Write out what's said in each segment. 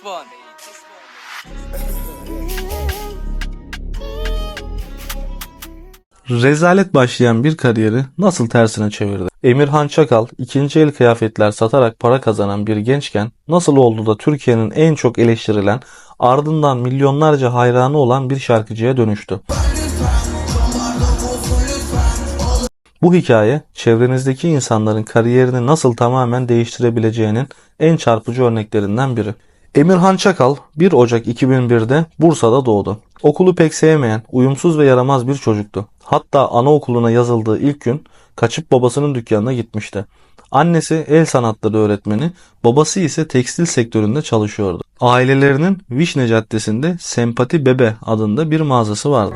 this one. Rezalet başlayan bir kariyeri nasıl tersine çevirdi? Emirhan Çakal ikinci el kıyafetler satarak para kazanan bir gençken nasıl oldu da Türkiye'nin en çok eleştirilen ardından milyonlarca hayranı olan bir şarkıcıya dönüştü? Bu hikaye çevrenizdeki insanların kariyerini nasıl tamamen değiştirebileceğinin en çarpıcı örneklerinden biri. Emirhan Çakal 1 Ocak 2001'de Bursa'da doğdu. Okulu pek sevmeyen, uyumsuz ve yaramaz bir çocuktu. Hatta anaokuluna yazıldığı ilk gün kaçıp babasının dükkanına gitmişti. Annesi el sanatları öğretmeni, babası ise tekstil sektöründe çalışıyordu. Ailelerinin Vişne Caddesi'nde Sempati Bebe adında bir mağazası vardı.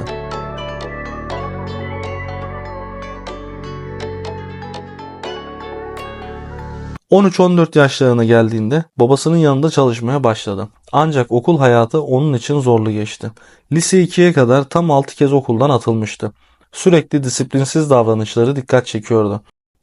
13-14 yaşlarına geldiğinde babasının yanında çalışmaya başladı. Ancak okul hayatı onun için zorlu geçti. Lise 2'ye kadar tam 6 kez okuldan atılmıştı. Sürekli disiplinsiz davranışları dikkat çekiyordu.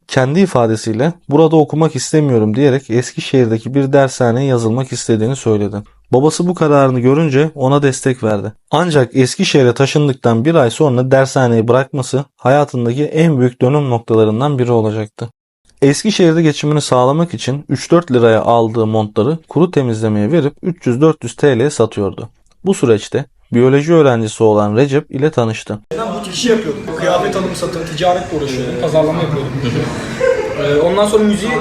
Kendi ifadesiyle burada okumak istemiyorum diyerek Eskişehir'deki bir dershaneye yazılmak istediğini söyledi. Babası bu kararını görünce ona destek verdi. Ancak Eskişehir'e taşındıktan bir ay sonra dershaneyi bırakması hayatındaki en büyük dönüm noktalarından biri olacaktı. Eskişehir'de geçimini sağlamak için 3-4 liraya aldığı montları kuru temizlemeye verip 300-400 TL'ye satıyordu. Bu süreçte biyoloji öğrencisi olan Recep ile tanıştı. Ben butik işi yapıyordum. Kıyafet alım satım, ticaretle uğraşıyordum, pazarlama yapıyordum. Ee, Ondan sonra müziği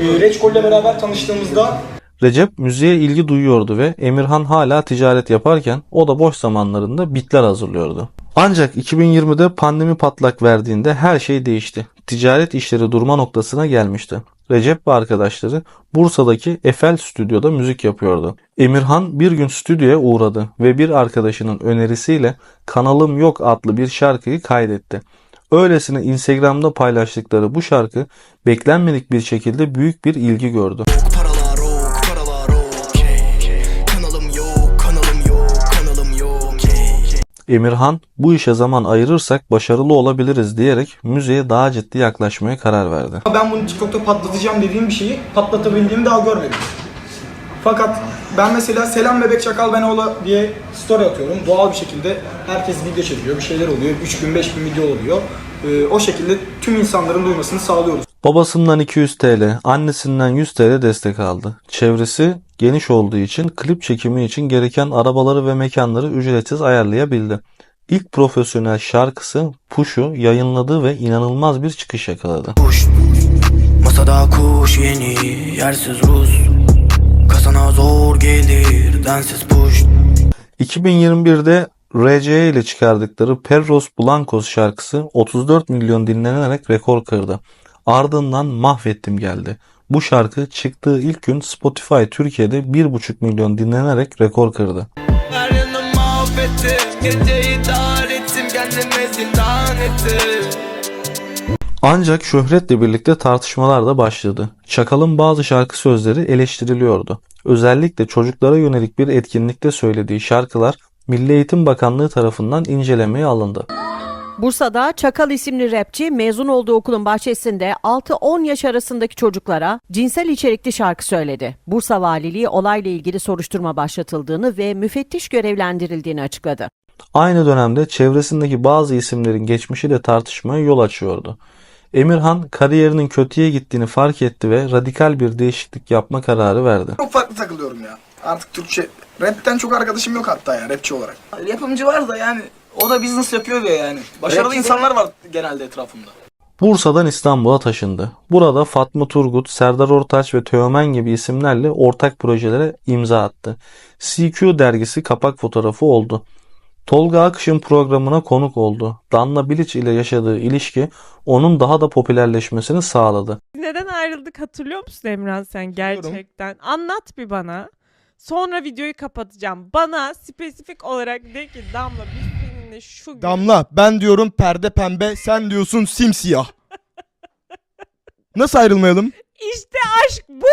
e, Reçkol'le beraber tanıştığımızda Recep müziğe ilgi duyuyordu ve Emirhan hala ticaret yaparken o da boş zamanlarında bitler hazırlıyordu. Ancak 2020'de pandemi patlak verdiğinde her şey değişti. Ticaret işleri durma noktasına gelmişti. Recep ve arkadaşları Bursa'daki Eiffel Stüdyo'da müzik yapıyordu. Emirhan bir gün stüdyoya uğradı ve bir arkadaşının önerisiyle Kanalım Yok adlı bir şarkıyı kaydetti. Öylesine Instagram'da paylaştıkları bu şarkı beklenmedik bir şekilde büyük bir ilgi gördü. Emirhan bu işe zaman ayırırsak başarılı olabiliriz diyerek müziğe daha ciddi yaklaşmaya karar verdi. ben bunu TikTok'ta patlatacağım dediğim bir şeyi patlatabildiğimi daha görmedim. Fakat ben mesela selam bebek çakal ben oğla diye story atıyorum. Doğal bir şekilde herkes video çekiyor, bir şeyler oluyor. 3000 5000 video oluyor. Ee, o şekilde tüm insanların duymasını sağlıyoruz. Babasından 200 TL, annesinden 100 TL destek aldı. Çevresi geniş olduğu için klip çekimi için gereken arabaları ve mekanları ücretsiz ayarlayabildi. İlk profesyonel şarkısı Push'u yayınladığı ve inanılmaz bir çıkış yakaladı. Kuş, masada kuş yeni Yersiz Rus Kasana zor gelir densiz push 2021'de RCE ile çıkardıkları Perros Blancos şarkısı 34 milyon dinlenerek rekor kırdı. Ardından Mahvettim geldi. Bu şarkı çıktığı ilk gün Spotify Türkiye'de 1,5 milyon dinlenerek rekor kırdı. Her yanım mahvettim Geceyi dar ettim Kendime zindan ettim Ancak şöhretle birlikte tartışmalar da başladı. Çakal'ın bazı şarkı sözleri eleştiriliyordu. Özellikle çocuklara yönelik bir etkinlikte söylediği şarkılar Milli Eğitim Bakanlığı tarafından incelemeye alındı. Bursa'da Çakal isimli rapçi mezun olduğu okulun bahçesinde 6-10 yaş arasındaki çocuklara cinsel içerikli şarkı söyledi. Bursa Valiliği olayla ilgili soruşturma başlatıldığını ve müfettiş görevlendirildiğini açıkladı. Aynı dönemde çevresindeki bazı isimlerin geçmişi de tartışmaya yol açıyordu. Emirhan kariyerinin kötüye gittiğini fark etti ve radikal bir değişiklik yapma kararı verdi. Çok farklı takılıyorum ya. Artık Türkçe. Rapten çok arkadaşım yok hatta ya rapçi olarak. Yapımcı var da yani o da business yapıyor ya yani. Başarılı insanlar var genelde etrafımda. Bursa'dan İstanbul'a taşındı. Burada Fatma Turgut, Serdar Ortaç ve Teomen gibi isimlerle ortak projelere imza attı. CQ dergisi kapak fotoğrafı oldu. Tolga Akış'ın programına konuk oldu. Danla Bilic ile yaşadığı ilişki onun daha da popülerleşmesini sağladı. Neden ayrıldık hatırlıyor musun Emran sen gerçekten? Anlat bir bana. Sonra videoyu kapatacağım. Bana spesifik olarak de ki Damla seninle şu gün... Damla ben diyorum perde pembe sen diyorsun simsiyah. Nasıl ayrılmayalım? İşte aşk bu.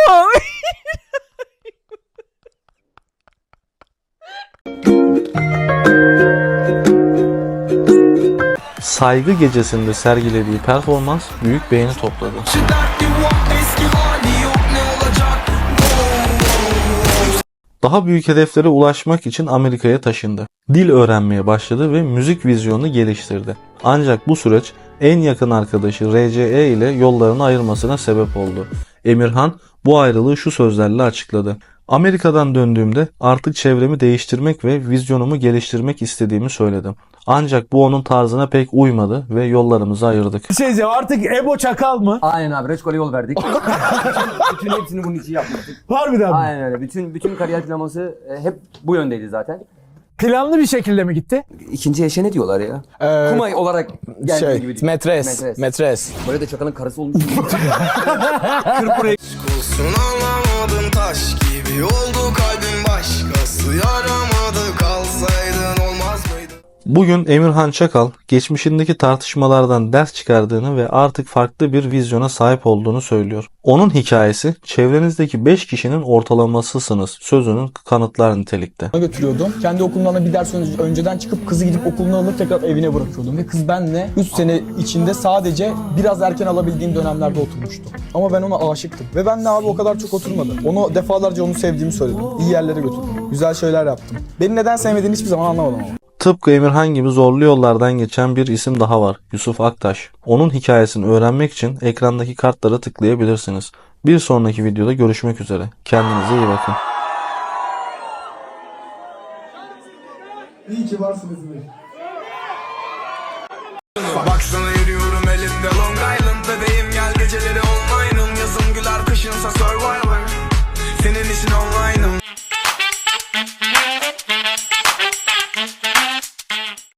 Saygı gecesinde sergilediği performans büyük beğeni topladı. Daha büyük hedeflere ulaşmak için Amerika'ya taşındı. Dil öğrenmeye başladı ve müzik vizyonunu geliştirdi. Ancak bu süreç en yakın arkadaşı RCE ile yollarını ayırmasına sebep oldu. Emirhan bu ayrılığı şu sözlerle açıkladı. Amerika'dan döndüğümde artık çevremi değiştirmek ve vizyonumu geliştirmek istediğimi söyledim. Ancak bu onun tarzına pek uymadı ve yollarımızı ayırdık. Şey diyeceğim artık Ebo Çakal mı? Aynen abi Reçkol'e yol verdik. bütün, bütün hepsini bunun için yapmıştık. Harbiden mi? Aynen öyle. Bütün bütün kariyer planlaması e, hep bu yöndeydi zaten. Planlı bir şekilde mi gitti? İkinci eşe ne diyorlar ya? Kumay olarak geldiği şey, gibi metres, Metres. metres. Böyle de çakalın karısı olmuş. Olsun anlamadım taş gibi oldu Bugün Emirhan Çakal geçmişindeki tartışmalardan ders çıkardığını ve artık farklı bir vizyona sahip olduğunu söylüyor. Onun hikayesi çevrenizdeki 5 kişinin ortalamasısınız sözünün kanıtlar nitelikte. götürüyordum. Kendi okulumdan da bir ders önce- önceden çıkıp kızı gidip okuluna alıp tekrar evine bırakıyordum. Ve kız benle 3 sene içinde sadece biraz erken alabildiğim dönemlerde oturmuştu. Ama ben ona aşıktım. Ve ben de abi o kadar çok oturmadı. Onu defalarca onu sevdiğimi söyledim. İyi yerlere götürdüm. Güzel şeyler yaptım. Beni neden sevmediğini hiçbir zaman anlamadım ama. Tıpkı Emirhan gibi zorlu yollardan geçen bir isim daha var. Yusuf Aktaş. Onun hikayesini öğrenmek için ekrandaki kartlara tıklayabilirsiniz. Bir sonraki videoda görüşmek üzere. Kendinize iyi bakın. İyi ki varsınız. Baksana